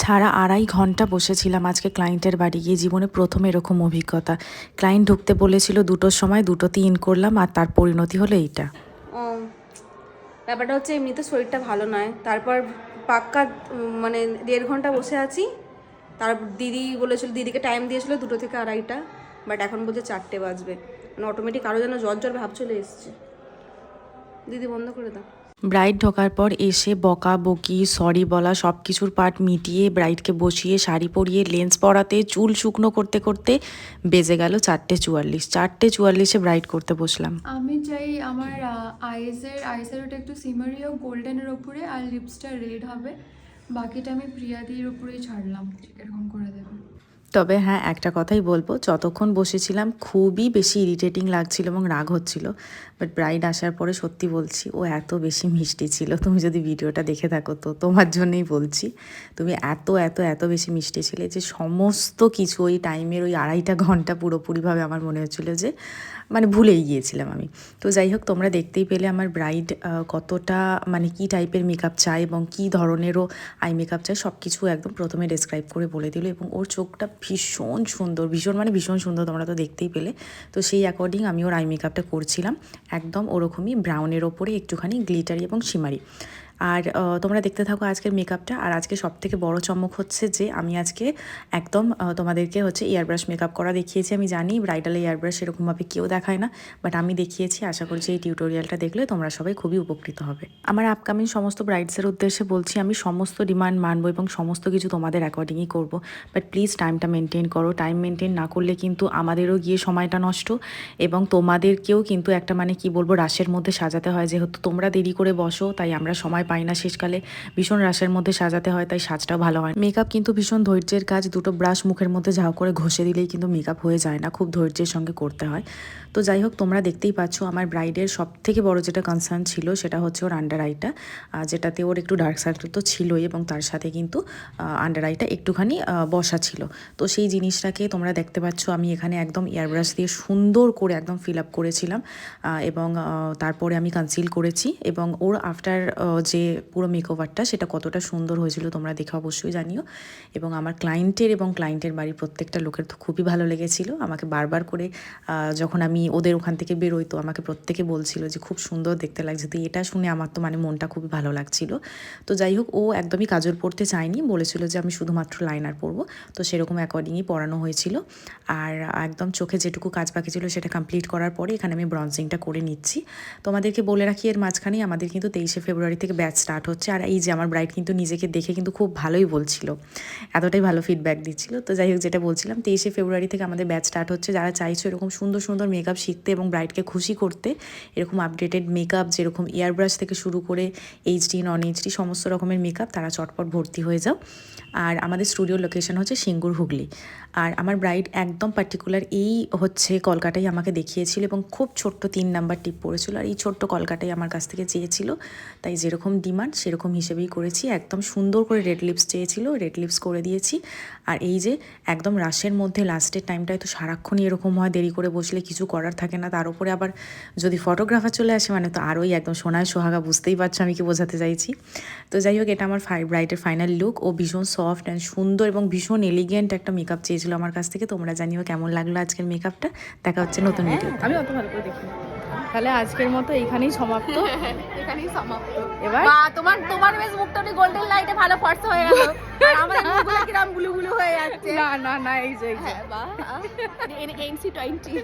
ছাড়া আড়াই ঘণ্টা বসেছিলাম আজকে ক্লায়েন্টের বাড়ি। গিয়ে জীবনে প্রথম এরকম অভিজ্ঞতা। ক্লায়েন্ট ঢুকতে বলেছিল, দুটোর সময় দুটোতে ইন করলাম আর তার পরিণতি হলো এইটা। ব্যাপারটা হচ্ছে এমনিতে শরীরটা ভালো নয়। তারপর পাক্কা মানে দেড় ঘণ্টা বসে আছি। তার দিদি বলেছিল, দিদিকে টাইম দিয়েছিল দুটো থেকে আড়াইটা বাট এখন বলছে চারটে বাজবে। মানে অটোমেটিক আরও যেন জ্বর জ্বর ভাব চলে এসছে। দিদি বন্ধ করে দাও। ব্রাইড ঢোকার পর এসে বকা, বকি সরি বলা সব কিছুর পার্ট মিটিয়ে ব্রাইডকে বসিয়ে শাড়ি পরিয়ে লেন্স পরাতে, চুল শুকনো করতে করতে বেজে গেল চারটে চুয়াল্লিশ। চারটে চুয়াল্লিশে ব্রাইড করতে বসলাম। আমি চাই আমার আইসের আইসের ওটা একটু সিমারি হোক গোল্ডেনের ওপরে আর লিপসটা রেড হবে। বাকিটা আমি প্রিয়াদির উপরেই ছাড়লাম। তবে হ্যাঁ একটা কথাই বলব, যতক্ষণ বসেছিলাম খুবই বেশি ইরিটেটিং লাগছিল এবং রাগ হচ্ছিল। বাট ব্রাইড আসার পরে সত্যি বলছি, ও এত বেশি মিষ্টি ছিল। তুমি যদি ভিডিওটা দেখে থাকো, তো তোমার জন্যই বলছি, তুমি এত এত এত বেশি মিষ্টি ছিলে যে সমস্ত কিছু ওই টাইমের ওই আড়াইটা ঘণ্টা পুরোপুরিভাবে আমার মনে হচ্ছিল যে মানে ভুলেই গিয়েছিলাম আমি। তো যাই হোক, তোমরা দেখতেই পেলে আমার ব্রাইড কতটা মানে কি টাইপের মেকআপ চায় এবং কি ধরনেরও আই মেকআপ চায় সব কিছু একদম প্রথমে ডেসক্রাইব করে বলে দিল এবং ওর চোখটা ভীষণ সুন্দর, ভীষণ মানে ভীষণ সুন্দর তোমরা তো দেখতেই পেলে। তো সেই অ্যাকর্ডিং আমি ওর আই মেকআপটা করছিলাম, একদম ওরকমই ব্রাউনের ওপরে একটুখানি গ্লিটারি এবং শিমারি আর তোমরা দেখতে থাকো আজকের মেকআপটা আর আজকে সব থেকে বড় চমক হচ্ছে যে, আমি আজকে একদম তোমাদেরকে হচ্ছে এয়ারব্রাশ মেকআপ করা দেখিয়েছি। আমি জানি ব্রাইডাল এয়ারব্রাশ এরকমভাবে কেউ দেখায় না বাট আমি দেখিয়েছি। আশা করছি এই টিউটোরিয়ালটা দেখলে তোমরা সবাই খুবই উপকৃত হবে। আমার আপকামিং সমস্ত ব্রাইডসের উদ্দেশ্যে বলছি, আমি সমস্ত ডিমান্ড মানবো এবং সমস্ত কিছু তোমাদের অ্যাকর্ডিংই করব। বাট প্লিজ টাইমটা মেনটেন করো। টাইম মেনটেন না করলে কিন্তু আমাদেরও গিয়ে সময়টা নষ্ট এবং তোমাদেরকেও কিন্তু একটা মানে কি বলব, রাশের মধ্যে সাজাতে হয়। যেহেতু তোমরা দেরি করে বসো, তাই আমরা সময় পাই না শেষকালে ভীষণ রাশের মধ্যে সাজাতে হয়, তাই সাজটাও ভালো হয় মেকআপ কিন্তু ভীষণ ধৈর্যের কাজ, দুটো ব্রাশ মুখের মধ্যে ঝাউ করে ঘষে দিলেই কিন্তু মেকআপ হয়ে যায় না, খুব ধৈর্যের সঙ্গে করতে হয়। তো যাই হোক, তোমরা দেখতেই পাচ্ছ আমার ব্রাইডের সব থেকে বড় যেটা কনসার্ন ছিল, সেটা হচ্ছে ওর আন্ডার আইটা যেটাতে ওর একটু ডার্ক সার্কেল তো ছিলই এবং তার সাথে কিন্তু আন্ডার আইটা একটুখানি বসা ছিল। তো সেই জিনিসটাকে তোমরা দেখতে পাচ্ছ, আমি এখানে একদম এয়ারব্রাশ দিয়ে সুন্দর করে একদম ফিল আপ করেছিলাম। এবং তারপরে আমি কনসিল করেছি এবং ওর আফটার যে পুরো মেকওভারটা সেটা কতটা সুন্দর হয়েছিল তোমরা দেখে অবশ্যই জানিও। এবং আমার ক্লায়েন্টের এবং ক্লায়েন্টের বাড়ির প্রত্যেকটা লোকের তো খুবই ভালো লেগেছিল। আমাকে বারবার করে যখন আমি ওদের ওখান থেকে বেরোই, তো আমাকে প্রত্যেকে বলছিল যে, খুব সুন্দর দেখতে লাগছে। তো এটা শুনে আমার তো মানে মনটা খুবই ভালো লাগছিল। তো যাই হোক, ও একদমই কাজল পড়তে চায়নি। বলেছিল যে, আমি শুধুমাত্র লাইনার পরবো তো সেরকম অ্যাকর্ডিংই পড়ানো হয়েছিল। আর একদম চোখে যেটুকু কাজ বাকি ছিল, সেটা কমপ্লিট করার পরে এখানে আমি ব্রঞ্জিংটা করে নিচ্ছি। তোমাদেরকে বলে রাখি, এর মাঝখানেই আমাদের কিন্তু তেইশে ফেব্রুয়ারি থেকে ব্যাচ স্টার্ট হচ্ছে। আর এই যে আমার ব্রাইড কিন্তু নিজেকে দেখে কিন্তু খুব ভালোই বলছিল। এতটাই ভালো ফিডব্যাক দিচ্ছিল। তো যাই হোক, যেটা বলছিলাম, তেইশে ফেব্রুয়ারি থেকে আমাদের ব্যাচ স্টার্ট হচ্ছে। যারা চাইছো এরকম সুন্দর সুন্দর মেকআপ শিখতে এবং ব্রাইডকে খুশি করতে, এরকম আপডেটেড মেকআপ যেরকম এয়ারব্রাশ থেকে শুরু করে এইচডি নন এইচডি সমস্ত রকমের মেকআপ তারা চটপট ভর্তি হয়ে যাও। আর আমাদের স্টুডিও লোকেশন হচ্ছে সিঙ্গুর হুগলি। আর আমার ব্রাইড একদম পার্টিকুলার এই হচ্ছে কলকাতাই আমাকে দেখিয়েছিল এবং খুব ছোট্ট তিন নাম্বার টিপ পড়েছিল। আর এই ছোট্ট কলকাতাই আমার কাছ থেকে চেয়েছিল। তাই যেরকম ডিমান্ড সেরকম হিসেবেই করেছি। একদম সুন্দর করে রেড লিপস চেয়েছিল রেড লিপস করে দিয়েছি। আর এই যে একদম রাশের মধ্যে লাস্টের টাইমটায় তো সারাক্ষণই এরকম হয় দেরি করে বসলে কিছু করার থাকে না। তার উপরে আবার যদি ফটোগ্রাফার চলে আসে মানে তো আরোই একদম সোনায় সোহাগা বুঝতেই পারছ আমি কি বোঝাতে চাইছি। তো যাই হোক এটা আমার ফাই ব্রাইটের ফাইনাল লুক ও ভীষণ সফট অ্যান্ড সুন্দর এবং ভীষণ এলিগেন্ট একটা মেকআপ চেয়েছিল আমার কাছ থেকে। তোমরা জানিও কেমন লাগল আজকের মেকআপটা দেখা হচ্ছে নতুন ভিডিও আমি অত ভালো করে দেখি তাহলে আজকের মতো এখানেই সমাপ্ত। এখানেই সমাপ্ত। এবার? বা তোমার তোমার বেশ মুখটা গোল্ডেন লাইটে ভালো ফর্সা হয়ে গেল। আর আমাদের মুখগুলো কিরাম গুলু গুলু হয়ে যাচ্ছে। না না না এই যে এই যে। হ্যাঁ বা। NC twenty